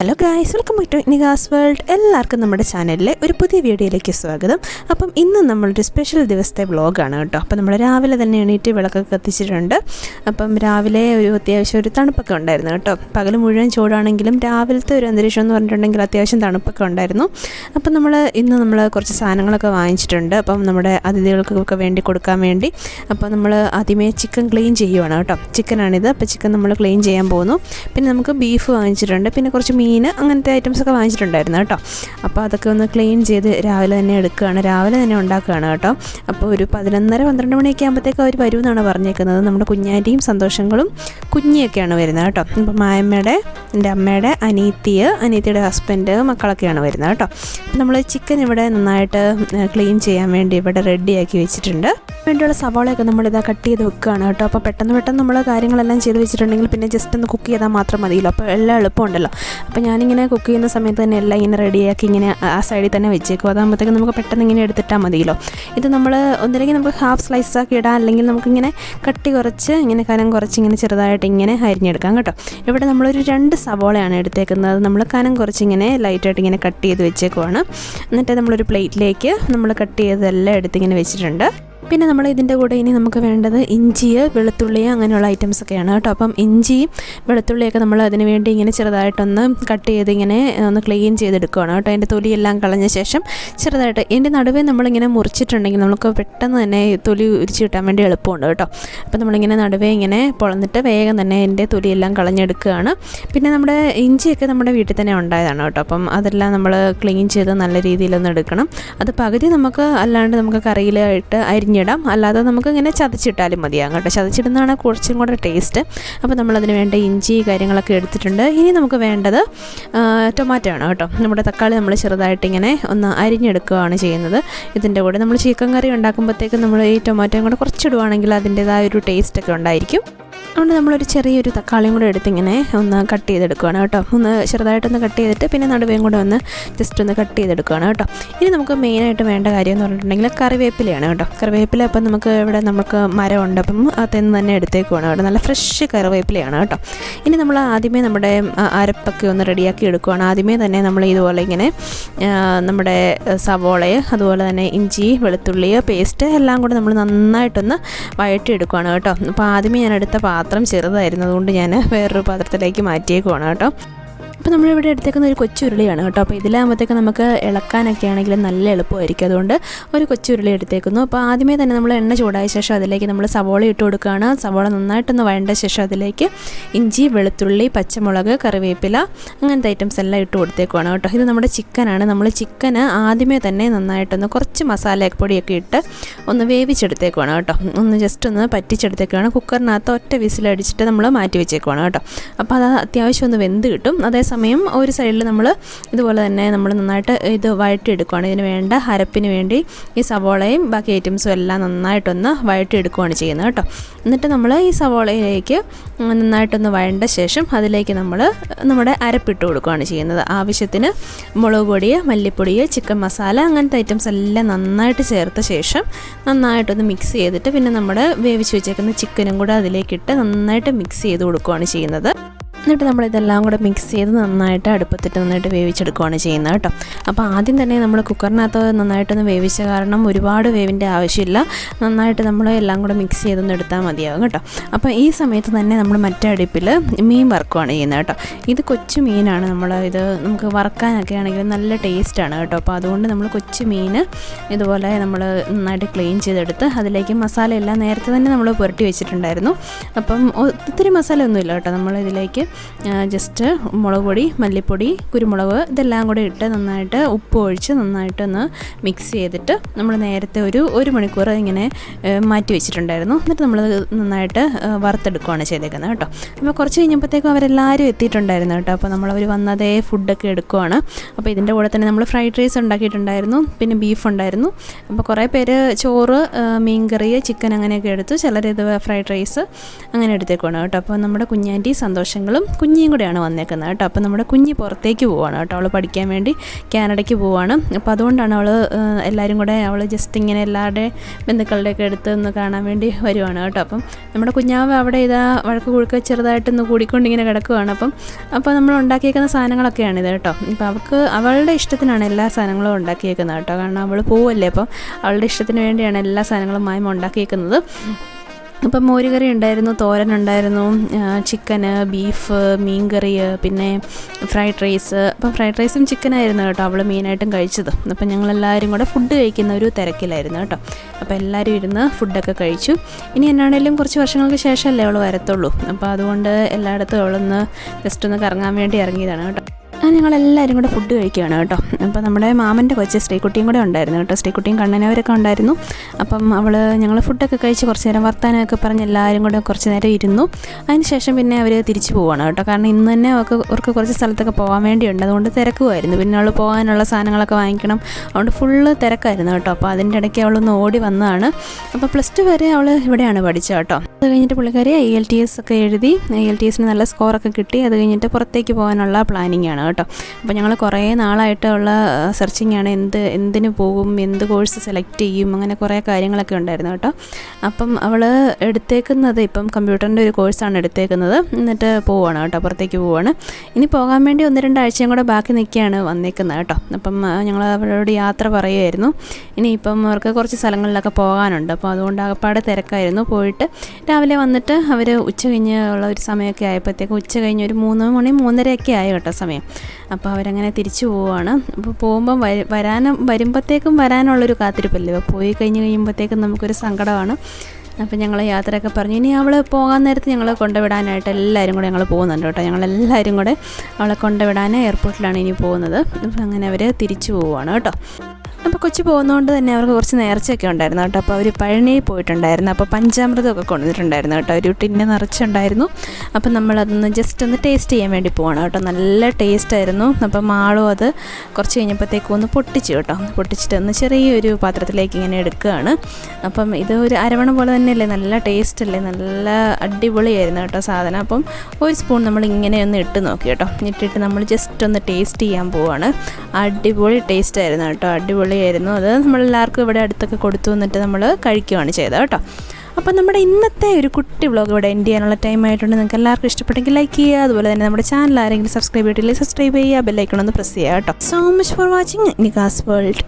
Hello guys welcome to Nigas world എല്ലാവർക്കും നമ്മുടെ ചാനലിലെ ഒരു പുതിയ വീഡിയോയിലേക്ക് സ്വാഗതം. അപ്പം ഇന്ന് നമ്മളൊരു സ്പെഷ്യൽ ദിവസത്തെ വ്ളോഗാണ് കേട്ടോ. അപ്പം നമ്മൾ രാവിലെ തന്നെ എണീറ്റ് വിളക്കൊക്കെ കത്തിച്ചിട്ടുണ്ട്. അപ്പം രാവിലെ ഒരു അത്യാവശ്യം ഒരു തണുപ്പൊക്കെ ഉണ്ടായിരുന്നു കേട്ടോ. പകൽ മുഴുവൻ ചൂടാണെങ്കിലും രാവിലത്തെ ഒരു അന്തരീക്ഷം എന്ന് പറഞ്ഞിട്ടുണ്ടെങ്കിൽ അത്യാവശ്യം തണുപ്പൊക്കെ ഉണ്ടായിരുന്നു. അപ്പം നമ്മൾ ഇന്ന് നമ്മൾ കുറച്ച് സാധനങ്ങളൊക്കെ വാങ്ങിച്ചിട്ടുണ്ട്. അപ്പം നമ്മുടെ അതിഥികൾക്കൊക്കെ വേണ്ടി കൊടുക്കാൻ വേണ്ടി അപ്പം നമ്മൾ ആദ്യമേ ചിക്കൻ ക്ലീൻ ചെയ്യുവാണ് കേട്ടോ. ചിക്കനാണിത് അപ്പോൾ ചിക്കൻ നമ്മൾ ക്ലീൻ ചെയ്യാൻ പോകുന്നു. പിന്നെ നമുക്ക് ബീഫ് വാങ്ങിച്ചിട്ടുണ്ട്. പിന്നെ കുറച്ച് മീൻ അങ്ങനത്തെ ഐറ്റംസ് ഒക്കെ വാങ്ങിച്ചിട്ടുണ്ടായിരുന്നു കേട്ടോ. അപ്പോൾ അതൊക്കെ ഒന്ന് ക്ലീൻ ചെയ്ത് രാവിലെ തന്നെ എടുക്കുകയാണ്. രാവിലെ തന്നെ ഉണ്ടാക്കുകയാണ് കേട്ടോ. അപ്പോൾ ഒരു പതിനൊന്നര പന്ത്രണ്ട് മണിയൊക്കെ ആകുമ്പോഴത്തേക്ക് അവർ വരുമെന്നാണ് പറഞ്ഞേക്കുന്നത്. നമ്മുടെ കുഞ്ഞാന്റെയും സന്തോഷങ്ങളും കുഞ്ഞിയൊക്കെയാണ് വരുന്നത് കേട്ടോ. അപ്പോൾ മായമ്മയുടെ എന്റെ അമ്മയുടെ അനീത്തിയ അനീത്തിയുടെ ഹസ്ബൻഡ് മക്കളൊക്കെയാണ് വരുന്നത് കേട്ടോ. അപ്പോൾ നമ്മൾ ചിക്കൻ ഇവിടെ നന്നായിട്ട് ക്ലീൻ ചെയ്യാൻ വേണ്ടി ഇവിടെ റെഡിയാക്കി വെച്ചിട്ടുണ്ട്. വേണ്ടിയുള്ള സവാളയൊക്കെ നമ്മളിതാ കട്ട് ചെയ്ത് വെക്കുകയാണ് കേട്ടോ. അപ്പോൾ പെട്ടെന്ന് പെട്ടെന്ന് നമ്മൾ കാര്യങ്ങളെല്ലാം ചെയ്ത് വെച്ചിട്ടുണ്ടെങ്കിൽ പിന്നെ ജസ്റ്റ് ഒന്ന് കുക്ക് ചെയ്താൽ മാത്രം മതിയല്ലോ. അപ്പോൾ എല്ലാം എളുപ്പമുണ്ടല്ലോ. അപ്പോൾ ഞാനിങ്ങനെ കുക്ക് ചെയ്യുന്ന സമയത്ത് തന്നെ എല്ലാം ഇങ്ങനെ റെഡിയാക്കി ഇങ്ങനെ ആ സൈഡിൽ തന്നെ വെച്ചേക്കും. അതാകുമ്പോഴത്തേക്ക് നമുക്ക് പെട്ടെന്ന് ഇങ്ങനെ എടുത്തിട്ടാൽ മതിയല്ലോ. ഇത് നമ്മൾ ഒന്നില്ലെങ്കിൽ നമുക്ക് ഹാഫ് സ്ലൈസ് ആക്കി ഇടാം. അല്ലെങ്കിൽ നമുക്കിങ്ങനെ കട്ടി കുറച്ച് ഇങ്ങനെ കനം കുറച്ച് ഇങ്ങനെ ചെറുതായിട്ട് ഇങ്ങനെ അരിഞ്ഞെടുക്കാം കേട്ടോ. ഇവിടെ നമ്മളൊരു രണ്ട് സവോളയാണ് എടുത്തേക്കുന്നത്. നമ്മൾ കനം കുറച്ച് ഇങ്ങനെ ലൈറ്റായിട്ട് ഇങ്ങനെ കട്ട് ചെയ്ത് വെച്ചേക്കുവാണ്. എന്നിട്ട് നമ്മളൊരു പ്ലേറ്റിലേക്ക് നമ്മൾ കട്ട് ചെയ്തതെല്ലാം എടുത്തിങ്ങനെ വെച്ചിട്ടുണ്ട്. പിന്നെ നമ്മൾ ഇതിന്റെ കൂടെ ഇനി നമുക്ക് വേണ്ടത് ഇഞ്ചി വെളുത്തുള്ളി അങ്ങനെയുള്ള ഐറ്റംസ് ഒക്കെയാണ് കേട്ടോ. അപ്പം ഇഞ്ചിയും വെളുത്തുള്ളിയൊക്കെ നമ്മൾ അതിന് വേണ്ടി ഇങ്ങനെ ചെറുതായിട്ടൊന്ന് കട്ട് ചെയ്ത് ഇങ്ങനെ ഒന്ന് ക്ലീൻ ചെയ്തെടുക്കുകയാണ് കേട്ടോ. അതിന്റെ തൊലിയെല്ലാം കളഞ്ഞ ശേഷം ചെറുതായിട്ട് ഇതിന്റെ നടുവേ നമ്മളിങ്ങനെ മുറിച്ചിട്ടുണ്ടെങ്കിൽ നമുക്ക് പെട്ടെന്ന് തന്നെ തൊലി ഉരിച്ച് കിട്ടാൻ വേണ്ടി എളുപ്പമുണ്ട് കേട്ടോ. അപ്പോൾ നമ്മളിങ്ങനെ നടുവേ ഇങ്ങനെ പൊളന്നിട്ട് വേഗം തന്നെ അതിന്റെ തൊലിയെല്ലാം കളഞ്ഞെടുക്കുകയാണ്. പിന്നെ നമ്മുടെ ഇഞ്ചിയൊക്കെ നമ്മുടെ വീട്ടിൽ തന്നെ ഉണ്ടായതാണ് കേട്ടോ. അപ്പം അതെല്ലാം നമ്മൾ ക്ലീൻ ചെയ്ത് നല്ല രീതിയിലൊന്ന് എടുക്കണം. അത് പകുതി നമുക്ക് അല്ലാണ്ട് നമുക്ക് കറിയിലായിട്ട് അരിഞ്ഞിടാം. അല്ലാതെ നമുക്ക് ഇങ്ങനെ ചതച്ചിട്ടാലും മതിയാകും കേട്ടോ. ചതച്ചിടുന്നതാണ് കുറച്ചും കൂടെ ടേസ്റ്റ് അപ്പോൾ നമ്മളതിന് വേണ്ട ഇഞ്ചി കാര്യങ്ങളൊക്കെ എടുത്തിട്ടുണ്ട്. ഇനി നമുക്ക് വേണ്ടത് ടൊമാറ്റോ ആണ് കേട്ടോ. നമ്മുടെ തക്കാളി നമ്മൾ ചെറുതായിട്ട് ഇങ്ങനെ ഒന്ന് അരിഞ്ഞെടുക്കുകയാണ് ചെയ്യുന്നത്. ഇതിന്റെ കൂടെ നമ്മൾ ചിക്കൻ കറി ഉണ്ടാക്കുമ്പോഴത്തേക്കും നമ്മൾ ഈ ടൊമാറ്റോയും കൂടെ കുറച്ചിടുവാണെങ്കിൽ അതിന്റേതായ ഒരു ടേസ്റ്റൊക്കെ ഉണ്ടായിരിക്കും. അതുകൊണ്ട് നമ്മളൊരു ചെറിയൊരു തക്കാളിയും കൂടെ എടുത്ത് ഇങ്ങനെ ഒന്ന് കട്ട് ചെയ്തെടുക്കുകയാണ് കേട്ടോ. ഒന്ന് ചെറുതായിട്ടൊന്ന് കട്ട് ചെയ്തിട്ട് പിന്നെ നടുവേയും കൂടെ ഒന്ന് ജസ്റ്റ് ഒന്ന് കട്ട് ചെയ്തെടുക്കുകയാണ് കേട്ടോ. ഇനി നമുക്ക് മെയിനായിട്ട് വേണ്ട കാര്യം എന്ന് പറഞ്ഞിട്ടുണ്ടെങ്കിൽ കറിവേപ്പിലയാണ് കേട്ടോ. കറിവേപ്പില അപ്പം നമുക്ക് ഇവിടെ നമുക്ക് മരമുണ്ട് അപ്പം അതിൽ തന്നെ എടുത്തേക്കുവാണ് കേട്ടോ. നല്ല ഫ്രഷ് കറിവേപ്പിലയാണ് കേട്ടോ. ഇനി നമ്മൾ ആദ്യമേ നമ്മുടെ അരപ്പൊക്കെ ഒന്ന് റെഡിയാക്കി എടുക്കുകയാണ് ആദ്യമേ തന്നെ നമ്മൾ ഇതുപോലെ ഇങ്ങനെ നമ്മുടെ സവോളയെ അതുപോലെ തന്നെ ഇഞ്ചി വെളുത്തുള്ളി പേസ്റ്റ് എല്ലാം കൂടെ നമ്മൾ നന്നായിട്ടൊന്ന് വഴറ്റിയെടുക്കുകയാണ് കേട്ടോ. അപ്പോൾ ആദ്യമേ ഞാൻ എടുത്ത പാത്രം ചെറുതായിരുന്നു. അതുകൊണ്ട് ഞാൻ വേറൊരു പാത്രത്തിലേക്ക് മാറ്റിയേക്കുവാണ് കേട്ടോ. അപ്പോൾ നമ്മളിവിടെ എടുത്തേക്കുന്ന ഒരു കൊച്ചുരുളിയാണ് കേട്ടോ. അപ്പോൾ ഇതിലാകുമ്പോഴത്തേക്ക് നമുക്ക് ഇളക്കാനൊക്കെ ആണെങ്കിൽ നല്ല എളുപ്പമായിരിക്കും. അതുകൊണ്ട് ഒരു കൊച്ചുരുളി എടുത്തേക്കുന്നു. അപ്പോൾ ആദ്യമേ തന്നെ നമ്മൾ എണ്ണ ചൂടായ ശേഷം അതിലേക്ക് നമ്മൾ സവോള ഇട്ട് കൊടുക്കുകയാണ്. സവോള നന്നായിട്ടൊന്ന് വഴണ്ട ശേഷം അതിലേക്ക് ഇഞ്ചി വെളുത്തുള്ളി പച്ചമുളക് കറിവേപ്പില അങ്ങനത്തെ ഐറ്റംസ് എല്ലാം ഇട്ട് കൊടുത്തേക്കുവാണ് കേട്ടോ. ഇത് നമ്മുടെ ചിക്കനാണ് നമ്മൾ ചിക്കന് ആദ്യമേ തന്നെ നന്നായിട്ടൊന്ന് കുറച്ച് മസാലപ്പൊടിയൊക്കെ ഇട്ട് ഒന്ന് വേവിച്ചെടുത്തേക്കുവാണ് കേട്ടോ. ഒന്ന് ജസ്റ്റ് ഒന്ന് പറ്റിച്ചെടുത്തേക്കുവാണ്. കുക്കറിനകത്ത് ഒറ്റ വിസിലടിച്ചിട്ട് നമ്മൾ മാറ്റി വെച്ചേക്കുവാണ് കേട്ടോ. അപ്പോൾ അത് അത്യാവശ്യം ഒന്ന് വെന്ത് കിട്ടും. അതേ സമയം ഒരു സൈഡിൽ നമ്മൾ ഇതുപോലെ തന്നെ നമ്മൾ നന്നായിട്ട് ഇത് വഴറ്റിയെടുക്കുകയാണ് ഇതിന് വേണ്ട അരപ്പിന് വേണ്ടി ഈ സവോളയും ബാക്കി ഐറ്റംസും എല്ലാം നന്നായിട്ടൊന്ന് വഴറ്റിയെടുക്കുകയാണ് ചെയ്യുന്നത് കേട്ടോ. എന്നിട്ട് നമ്മൾ ഈ സവോളയിലേക്ക് നന്നായിട്ടൊന്ന് വഴണ്ട ശേഷം അതിലേക്ക് നമ്മൾ നമ്മുടെ അരപ്പിട്ട് കൊടുക്കുകയാണ് ചെയ്യുന്നത്. ആവശ്യത്തിന് മുളക് പൊടി മല്ലിപ്പൊടി ചിക്കൻ മസാല അങ്ങനത്തെ ഐറ്റംസ് എല്ലാം നന്നായിട്ട് ചേർത്ത ശേഷം നന്നായിട്ടൊന്ന് മിക്സ് ചെയ്തിട്ട് പിന്നെ നമ്മുടെ വേവിച്ച് വെച്ചേക്കുന്ന ചിക്കനും കൂടെ അതിലേക്കിട്ട് നന്നായിട്ട് മിക്സ് ചെയ്ത് കൊടുക്കുകയാണ് ചെയ്യുന്നത്. എന്നിട്ട് നമ്മളിതെല്ലാം കൂടെ മിക്സ് ചെയ്ത് നന്നായിട്ട് അടുപ്പത്തിട്ട് നന്നായിട്ട് വേവിച്ചെടുക്കുകയാണ് ചെയ്യുന്നത് കേട്ടോ. അപ്പോൾ ആദ്യം തന്നെ നമ്മൾ കുക്കറിനകത്ത് നന്നായിട്ടൊന്ന് വേവിച്ച കാരണം ഒരുപാട് വേവിന്റെ ആവശ്യമില്ല. നന്നായിട്ട് നമ്മൾ എല്ലാം കൂടെ മിക്സ് ചെയ്തൊന്ന് എടുത്താൽ മതിയാകും കേട്ടോ. അപ്പോൾ ഈ സമയത്ത് തന്നെ നമ്മൾ മറ്റേ അടുപ്പിൽ മീൻ വറുക്കുകയാണ് ചെയ്യുന്നത് കേട്ടോ. ഇത് കൊച്ചു മീനാണ് നമ്മൾ ഇത് നമുക്ക് വറക്കാനൊക്കെ ആണെങ്കിൽ നല്ല ടേസ്റ്റാണ് കേട്ടോ. അപ്പോൾ അതുകൊണ്ട് നമ്മൾ കൊച്ചു മീൻ ഇതുപോലെ നമ്മൾ നന്നായിട്ട് ക്ലീൻ ചെയ്തെടുത്ത് അതിലേക്ക് മസാല എല്ലാം നേരത്തെ തന്നെ നമ്മൾ പുരട്ടി വെച്ചിട്ടുണ്ടായിരുന്നു. അപ്പം ഒത്തിരി മസാല ഒന്നുമില്ല കേട്ടോ. നമ്മൾ ഇതിലേക്ക് ജസ്റ്റ് മുളക് പൊടി മല്ലിപ്പൊടി കുരുമുളക് ഇതെല്ലാം കൂടെ ഇട്ട് നന്നായിട്ട് ഉപ്പ് ഒഴിച്ച് നന്നായിട്ടൊന്ന് മിക്സ് ചെയ്തിട്ട് നമ്മൾ നേരത്തെ ഒരു ഒരു മണിക്കൂർ ഇങ്ങനെ മാറ്റി വെച്ചിട്ടുണ്ടായിരുന്നു. എന്നിട്ട് നമ്മൾ നന്നായിട്ട് വറുത്തെടുക്കുകയാണ് ചെയ്തേക്കുന്നത് കേട്ടോ. അപ്പോൾ കുറച്ച് കഴിഞ്ഞപ്പോഴത്തേക്കും അവരെല്ലാവരും എത്തിയിട്ടുണ്ടായിരുന്നു കേട്ടോ. അപ്പോൾ നമ്മളവർ വന്നതേ ഫുഡൊക്കെ എടുക്കുവാണ്. അപ്പോൾ ഇതിന്റെ കൂടെ തന്നെ നമ്മൾ ഫ്രൈഡ് റൈസ് ഉണ്ടാക്കിയിട്ടുണ്ടായിരുന്നു. പിന്നെ ബീഫ് ഉണ്ടായിരുന്നു. അപ്പോൾ കുറേ പേര് ചോറ് മീൻകറി ചിക്കൻ അങ്ങനെയൊക്കെ എടുത്തു ചിലർ ഇത് ഫ്രൈഡ് റൈസ് അങ്ങനെ എടുത്തേക്കുവാണ് കേട്ടോ. അപ്പോൾ നമ്മുടെ കുഞ്ഞാന്റെ സന്തോഷങ്ങളും കുഞ്ഞിയും കൂടെയാണ് വന്നേക്കുന്നത് കേട്ടോ. അപ്പോൾ നമ്മുടെ കുഞ്ഞി പുറത്തേക്ക് പോവാണ് കേട്ടോ. അവൾ പഠിക്കാൻ വേണ്ടി കാനഡയ്ക്ക് പോവാണ്. അപ്പോൾ അതുകൊണ്ടാണ് അവൾ എല്ലാവരും കൂടെ അവൾ ജസ്റ്റ് ഇങ്ങനെ എല്ലാവരുടെ ബന്ധുക്കളുടെയൊക്കെ അടുത്ത് ഒന്ന് കാണാൻ വേണ്ടി വരുവാണ് കേട്ടോ. അപ്പം നമ്മുടെ കുഞ്ഞാവ് അവിടെ ഇതാ വഴക്ക് കുഴുക്ക ചെറുതായിട്ടൊന്ന് കൂടിക്കൊണ്ട് ഇങ്ങനെ കിടക്കുവാണ്. അപ്പം അപ്പോൾ നമ്മൾ ഉണ്ടാക്കിയേക്കുന്ന സാധനങ്ങളൊക്കെയാണ് ഇത് കേട്ടോ. ഇപ്പോൾ അവൾക്ക് അവളുടെ ഇഷ്ടത്തിനാണ് എല്ലാ സാധനങ്ങളും ഉണ്ടാക്കിയേക്കുന്നത് കേട്ടോ. കാരണം അവൾ പോവല്ലേ? അപ്പം അവളുടെ ഇഷ്ടത്തിന് വേണ്ടിയാണ് എല്ലാ സാധനങ്ങളും മായ്മ ഉണ്ടാക്കിയേക്കുന്നത്. അപ്പം മോരുകറി ഉണ്ടായിരുന്നു തോരൻ ഉണ്ടായിരുന്നു ചിക്കന് ബീഫ് മീൻ കറി പിന്നെ ഫ്രൈഡ് റൈസ്. അപ്പം ഫ്രൈഡ് റൈസും ചിക്കനായിരുന്നു കേട്ടോ അവൾ മെയിനായിട്ടും കഴിച്ചത്. അപ്പം ഞങ്ങളെല്ലാവരും കൂടെ ഫുഡ് കഴിക്കുന്ന ഒരു തിരക്കിലായിരുന്നു കേട്ടോ. അപ്പോൾ എല്ലാവരും ഇരുന്ന് ഫുഡൊക്കെ കഴിച്ചു. ഇനി എന്നാണേലും കുറച്ച് വർഷങ്ങൾക്ക് ശേഷമല്ലേ അവൾ വരത്തുള്ളൂ. അപ്പോൾ അതുകൊണ്ട് എല്ലായിടത്തും അവളൊന്ന് ജസ്റ്റ് ഒന്ന് കറങ്ങാൻ വേണ്ടി ഇറങ്ങിയതാണ് കേട്ടോ. ഞങ്ങളെല്ലാവരും കൂടെ ഫുഡ് കഴിക്കുകയാണ് കേട്ടോ. അപ്പോൾ നമ്മുടെ മാമന്റെ കൊച്ച് ശ്രീകുട്ടിയും കൂടെ ഉണ്ടായിരുന്നു കേട്ടോ. ശ്രീകുട്ടിയും കണ്ണനവരൊക്കെ ഉണ്ടായിരുന്നു. അപ്പം അവൾ ഞങ്ങൾ ഫുഡൊക്കെ കഴിച്ച് കുറച്ച് നേരം വർത്താനമൊക്കെ പറഞ്ഞ് എല്ലാവരും കൂടെ കുറച്ച് നേരം ഇരുന്നു. അതിന് ശേഷം പിന്നെ അവർ തിരിച്ചു പോവുകയാണ് കേട്ടോ. കാരണം ഇന്ന് തന്നെ അവർക്ക് അവർക്ക് കുറച്ച് സ്ഥലത്തൊക്കെ പോകാൻ വേണ്ടിയുണ്ട്. അതുകൊണ്ട് തിരക്കുമായിരുന്നു. പിന്നെ അവൾ പോകാനുള്ള സാധനങ്ങളൊക്കെ വാങ്ങിക്കണം. അതുകൊണ്ട് ഫുള്ള് തിരക്കായിരുന്നു കേട്ടോ. അപ്പോൾ അതിന്റെ ഇടയ്ക്ക് അവളൊന്ന് ഓടി വന്നതാണ്. അപ്പോൾ പ്ലസ് ടു വരെ അവൾ ഇവിടെയാണ് പഠിച്ചത് കേട്ടോ. അത് കഴിഞ്ഞിട്ട് പുള്ളിക്കാരി ഐ എൽ ടി എസ് ഒക്കെ എഴുതി. ഐ എൽ ടി എസിന് നല്ല സ്കോറൊക്കെ കിട്ടി. അത് കഴിഞ്ഞിട്ട് പുറത്തേക്ക് പോകാനുള്ള പ്ലാനിങ് ആണ് കേട്ടോ. അപ്പോൾ ഞങ്ങൾ കുറേ നാളായിട്ടുള്ള സെർച്ചിങ് ആണ് എന്ത് എന്തിന് പോകും എന്ത് കോഴ്സ് സെലക്ട് ചെയ്യും അങ്ങനെ കുറേ കാര്യങ്ങളൊക്കെ ഉണ്ടായിരുന്നു കേട്ടോ. അപ്പം അവൾ എടുത്തേക്കുന്നത് ഇപ്പം കമ്പ്യൂട്ടറിന്റെ ഒരു കോഴ്സാണ് എടുത്തേക്കുന്നത്. എന്നിട്ട് പോവുകയാണ് കേട്ടോ പുറത്തേക്ക് പോവുകയാണ് ഇനി പോകാൻ വേണ്ടി ഒന്ന് രണ്ടാഴ്ചയും കൂടെ ബാക്കി നിൽക്കുകയാണ് വന്നേക്കുന്നത് കേട്ടോ. അപ്പം ഞങ്ങൾ അവരോട് യാത്ര പറയുമായിരുന്നു ഇനിയിപ്പം അവർക്ക് കുറച്ച് സ്ഥലങ്ങളിലൊക്കെ പോകാനുണ്ട്. അപ്പോൾ അതുകൊണ്ട് അകപ്പാട് തിരക്കായിരുന്നു. പോയിട്ട് രാവിലെ വന്നിട്ട് അവർ ഉച്ച കഴിഞ്ഞ് ഉള്ള ഒരു സമയമൊക്കെ ആയപ്പോഴത്തേക്കും ഉച്ച കഴിഞ്ഞ് ഒരു മൂന്ന് മണി മൂന്നരയൊക്കെ ആയി കേട്ടോ സമയം. അപ്പോൾ അവരങ്ങനെ തിരിച്ചു പോവുകയാണ്. അപ്പോൾ പോകുമ്പം വരാനും വരുമ്പോഴത്തേക്കും വരാനുള്ളൊരു കാത്തിരിപ്പല്ലേ? പോയി കഴിഞ്ഞ് കഴിയുമ്പോഴത്തേക്കും നമുക്കൊരു സങ്കടമാണ്. അപ്പോൾ ഞങ്ങൾ യാത്രയൊക്കെ പറഞ്ഞു. ഇനി അവൾ പോകാൻ നേരത്ത് ഞങ്ങളെ കൊണ്ടുവിടാനായിട്ട് എല്ലാവരും കൂടെ ഞങ്ങൾ പോകുന്നുണ്ട് കേട്ടോ. ഞങ്ങളെല്ലാവരും കൂടെ അവളെ കൊണ്ടുവിടാൻ എയർപോർട്ടിലാണ് ഇനി പോകുന്നത്. അപ്പോൾ അങ്ങനെ അവർ തിരിച്ചു പോവുകയാണ് കേട്ടോ. അപ്പോൾ കൊച്ചു പോകുന്നതുകൊണ്ട് തന്നെ അവർക്ക് കുറച്ച് നേർച്ചയൊക്കെ ഉണ്ടായിരുന്നു കേട്ടോ. അപ്പോൾ അവർ പഴനി പോയിട്ടുണ്ടായിരുന്നു. അപ്പോൾ പഞ്ചാമൃതമൊക്കെ കൊണ്ടുവന്നിട്ടുണ്ടായിരുന്നു കേട്ടോ. ഒരു ടിന്നെ നിറച്ചുണ്ടായിരുന്നു. അപ്പം നമ്മളതൊന്ന് ജസ്റ്റ് ഒന്ന് ടേസ്റ്റ് ചെയ്യാൻ വേണ്ടി പോകണം കേട്ടോ. നല്ല ടേസ്റ്റ് ആയിരുന്നു. അപ്പം മാളും അത് കുറച്ച് കഴിഞ്ഞപ്പോഴത്തേക്കും ഒന്ന് പൊട്ടിച്ചു കേട്ടോ. പൊട്ടിച്ചിട്ട് ഒന്ന് ചെറിയൊരു പാത്രത്തിലേക്ക് ഇങ്ങനെ എടുക്കുകയാണ്. അപ്പം ഇത് ഒരു അരവണ പോലെ തന്നെയല്ലേ? നല്ല ടേസ്റ്റ് അല്ലേ? നല്ല അടിപൊളിയായിരുന്നു കേട്ടോ സാധനം. അപ്പം ഒരു സ്പൂൺ നമ്മൾ ഇങ്ങനെ ഒന്ന് ഇട്ട് നോക്കി കേട്ടോ. ഇട്ടിട്ട് നമ്മൾ ജസ്റ്റ് ഒന്ന് ടേസ്റ്റ് ചെയ്യാൻ പോവാണ്. അടിപൊളി ടേസ്റ്റ് ആയിരുന്നു കേട്ടോ. അടിപൊളിയായിരുന്നു അത് നമ്മളെല്ലാവർക്കും ഇവിടെ അടുത്തൊക്കെ കൊടുത്തു എന്നിട്ട് നമ്മൾ കഴിക്കുകയാണ് ചെയ്തത് കേട്ടോ. അപ്പോൾ നമ്മുടെ ഇന്നത്തെ ഒരു കുട്ടി വ്ളോഗ് ഇവിടെ എൻഡ് ചെയ്യാനുള്ള ടൈം ആയിട്ടുണ്ട്. നിങ്ങൾക്ക് എല്ലാവർക്കും ഇഷ്ടപ്പെട്ടെങ്കിൽ ലൈക്ക് ചെയ്യുക. അതുപോലെ തന്നെ നമ്മുടെ ചാനൽ ആരെങ്കിലും സബ്സ്ക്രൈബ് ചെയ്തിട്ടില്ലെങ്കിൽ സബ്സ്ക്രൈബ് ചെയ്യുക. ബെല്ലൈക്കണമെന്ന് പ്രസ് ചെയ്യുക കേട്ടോ. So much for watching Nikas world